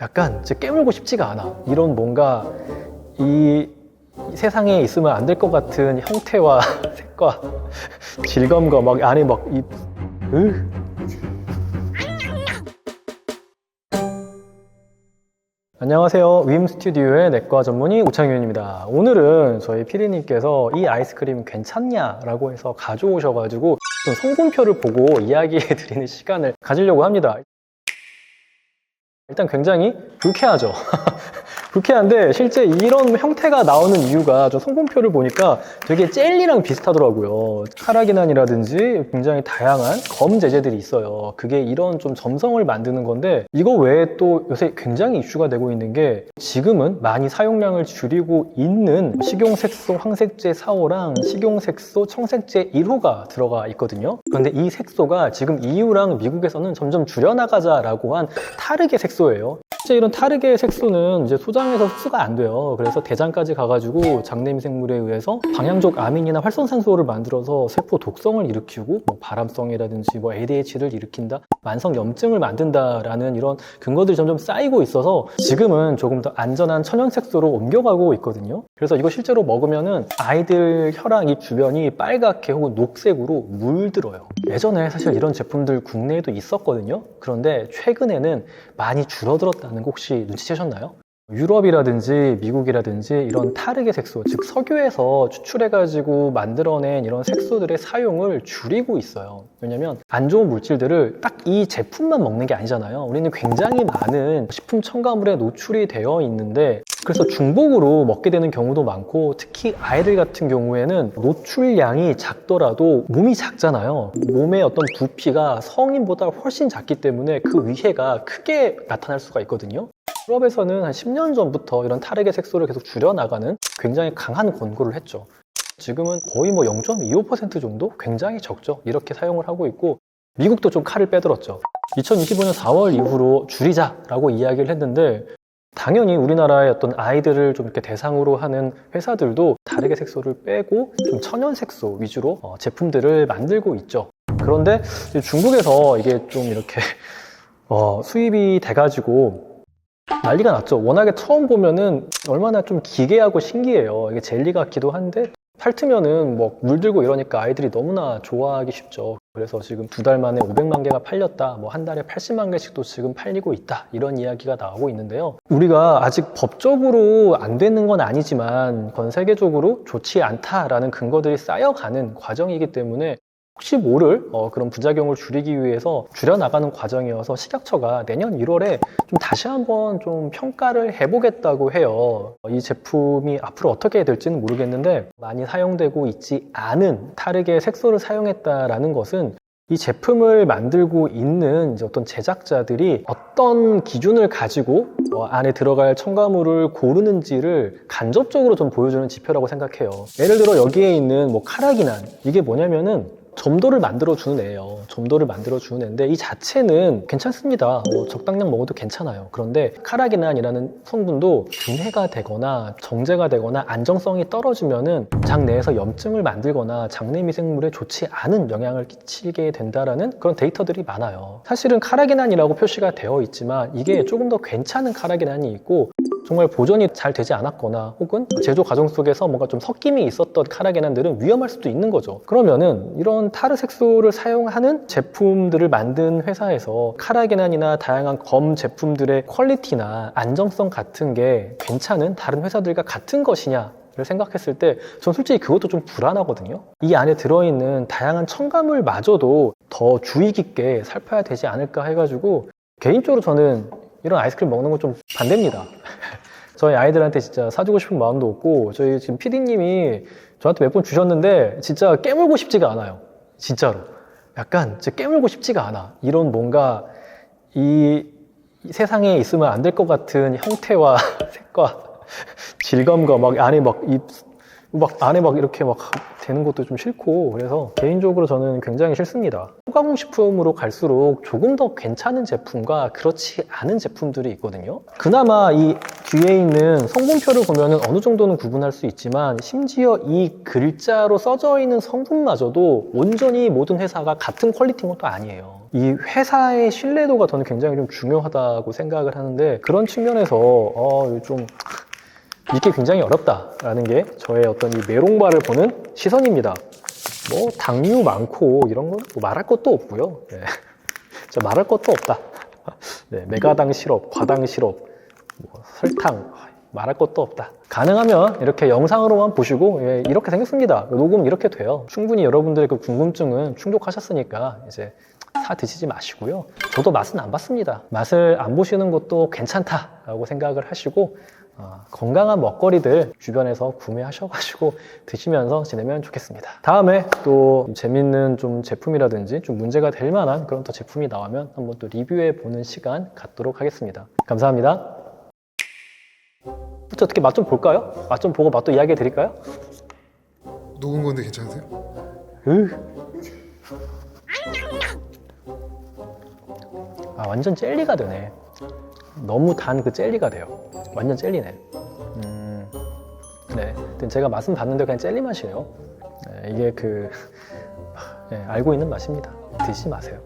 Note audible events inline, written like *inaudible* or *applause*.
약간 진짜 깨물고 싶지가 않아. 이런 뭔가 이 세상에 있으면 안 될 것 같은 형태와 *laughs* 색과 질감과 막 안에 막 이, 으. 안녕하세요. 윈 스튜디오의 내과 전문의 우창윤입니다. 오늘은 저희 피디님께서 이 아이스크림 괜찮냐라고 해서 가져오셔가지고 좀 성분표를 보고 이야기해 드리는 시간을 가지려고 합니다. 일단 굉장히 불쾌하죠. *laughs* 불쾌한데 실제 이런 형태가 나오는 이유가 좀 성분표를 보니까 되게 젤리랑 비슷하더라고요. 카라기난이라든지 굉장히 다양한 검 제제들이 있어요. 그게 이런 좀 점성을 만드는 건데 이거 외에 또 요새 굉장히 이슈가 되고 있는 게 지금은 많이 사용량을 줄이고 있는 식용색소 황색제 4호랑 식용색소 청색제 1호가 들어가 있거든요. 그런데 이 색소가 지금 EU랑 미국에서는 점점 줄여나가자라고 한 타르게 색소예요. 실제 이런 타르게 색소는 이제 소장에서 흡수가 안 돼요. 그래서 대장까지 가가지고 장내미생물에 의해서 방향족 아민이나 활성산소를 만들어서 세포 독성을 일으키고 뭐 발암성이라든지 뭐 ADH를 일으킨다, 만성 염증을 만든다라는 이런 근거들이 점점 쌓이고 있어서 지금은 조금 더 안전한 천연 색소로 옮겨가고 있거든요. 그래서 이거 실제로 먹으면은 아이들 혈당 이 주변이 빨갛게 혹은 녹색으로 물들어요. 예전에 사실 이런 제품들 국내에도 있었거든요. 그런데 최근에는 많이 줄어들었다는 거 혹시 눈치채셨나요? 유럽이라든지 미국이라든지 이런 타르게 색소, 즉 석유에서 추출해가지고 만들어낸 이런 색소들의 사용을 줄이고 있어요. 왜냐면 안 좋은 물질들을 딱 이 제품만 먹는 게 아니잖아요. 우리는 굉장히 많은 식품 첨가물에 노출이 되어 있는데 그래서 중복으로 먹게 되는 경우도 많고 특히 아이들 같은 경우에는 노출량이 작더라도 몸이 작잖아요. 몸의 어떤 부피가 성인보다 훨씬 작기 때문에 그 위해가 크게 나타날 수가 있거든요. 유럽에서는 한 10년 전부터 이런 타르게 색소를 계속 줄여나가는 굉장히 강한 권고를 했죠. 지금은 거의 뭐 0.25% 정도? 굉장히 적죠. 이렇게 사용을 하고 있고, 미국도 좀 칼을 빼들었죠. 2025년 4월 이후로 줄이자라고 이야기를 했는데, 당연히 우리나라의 어떤 아이들을 좀 이렇게 대상으로 하는 회사들도 다르게 색소를 빼고 좀 천연 색소 위주로 어, 제품들을 만들고 있죠. 그런데 중국에서 이게 좀 이렇게 어, 수입이 돼가지고 난리가 났죠. 워낙에 처음 보면은 얼마나 좀 기괴하고 신기해요. 이게 젤리 같기도 한데 팔트면은 뭐 물들고 이러니까 아이들이 너무나 좋아하기 쉽죠. 그래서 지금 두 달 만에 500만 개가 팔렸다. 뭐 한 달에 80만 개씩도 지금 팔리고 있다. 이런 이야기가 나오고 있는데요. 우리가 아직 법적으로 안 되는 건 아니지만 전 세계적으로 좋지 않다라는 근거들이 쌓여가는 과정이기 때문에 혹시 모를 어, 그런 부작용을 줄이기 위해서 줄여나가는 과정이어서 식약처가 내년 1월에 좀 다시 한번 좀 평가를 해보겠다고 해요. 어, 이 제품이 앞으로 어떻게 될지는 모르겠는데 많이 사용되고 있지 않은 타르게 색소를 사용했다라는 것은 이 제품을 만들고 있는 어떤 제작자들이 어떤 기준을 가지고 어, 안에 들어갈 첨가물을 고르는지를 간접적으로 좀 보여주는 지표라고 생각해요. 예를 들어 여기에 있는 뭐 카라기난 이게 뭐냐면은 점도를 만들어 주는 애예요. 점도를 만들어 주는 애인데 이 자체는 괜찮습니다. 뭐 적당량 먹어도 괜찮아요. 그런데 카라기난이라는 성분도 분해가 되거나 정제가 되거나 안정성이 떨어지면은 장 내에서 염증을 만들거나 장내 미생물에 좋지 않은 영향을 끼치게 된다라는 그런 데이터들이 많아요. 사실은 카라기난이라고 표시가 되어 있지만 이게 조금 더 괜찮은 카라기난이 있고 정말 보존이 잘 되지 않았거나 혹은 제조 과정 속에서 뭔가 좀 섞임이 있었던 카라겐한들은 위험할 수도 있는 거죠. 그러면은 이런 타르 색소를 사용하는 제품들을 만든 회사에서 카라겐한이나 다양한 검 제품들의 퀄리티나 안정성 같은 게 괜찮은 다른 회사들과 같은 것이냐 를 생각했을 때 전 솔직히 그것도 좀 불안하거든요. 이 안에 들어있는 다양한 첨가물마저도 더 주의 깊게 살펴야 되지 않을까 해가지고 개인적으로 저는 이런 아이스크림 먹는 거좀 반대입니다. 저희 아이들한테 진짜 사주고 싶은 마음도 없고 저희 지금 PD님이 저한테 몇 번 주셨는데 진짜 깨물고 싶지가 않아요. 진짜로. 약간 진짜 깨물고 싶지가 않아. 이런 뭔가 이, 이 세상에 있으면 안 될 것 같은 형태와 *laughs* 색과 *laughs* 질감과 막 안에 막 이, 막 안에 막 이렇게 막 되는 것도 좀 싫고 그래서 개인적으로 저는 굉장히 싫습니다. 소가공 식품으로 갈수록 조금 더 괜찮은 제품과 그렇지 않은 제품들이 있거든요. 그나마 이 뒤에 있는 성분표를 보면 어느 정도는 구분할 수 있지만 심지어 이 글자로 써져 있는 성분마저도 온전히 모든 회사가 같은 퀄리티인 것도 아니에요. 이 회사의 신뢰도가 저는 굉장히 좀 중요하다고 생각을 하는데 그런 측면에서 어, 좀 믿기 굉장히 어렵다라는 게 저의 어떤 이 메롱바를 보는 시선입니다. 뭐 당류 많고 이런 건 뭐 말할 것도 없고요. 네. *laughs* 진짜 말할 것도 없다. *laughs* 네, 메가당 시럽, 과당 시럽, 뭐 설탕 말할 것도 없다. 가능하면 이렇게 영상으로만 보시고 예, 이렇게 생겼습니다. 녹음 이렇게 돼요. 충분히 여러분들의 그 궁금증은 충족하셨으니까 이제 사 드시지 마시고요. 저도 맛은 안 봤습니다. 맛을 안 보시는 것도 괜찮다라고 생각을 하시고 어, 건강한 먹거리들 주변에서 구매하셔가지고 드시면서 지내면 좋겠습니다. 다음에 또 재밌는 좀 제품이라든지 좀 문제가 될 만한 그런 또 제품이 나오면 한번 또 리뷰해 보는 시간 갖도록 하겠습니다. 감사합니다. 또 어떻게 맛 좀 볼까요? 맛 좀 보고 맛도 이야기해 드릴까요? 녹은 건데 괜찮으세요? 으. 아 완전 젤리가 되네. 너무 단 그 젤리가 돼요. 완전 젤리네. 음, 네. 제가 맛은 봤는데 그냥 젤리 맛이에요. 네, 이게 그 *laughs* 네, 알고 있는 맛입니다. 드시지 마세요.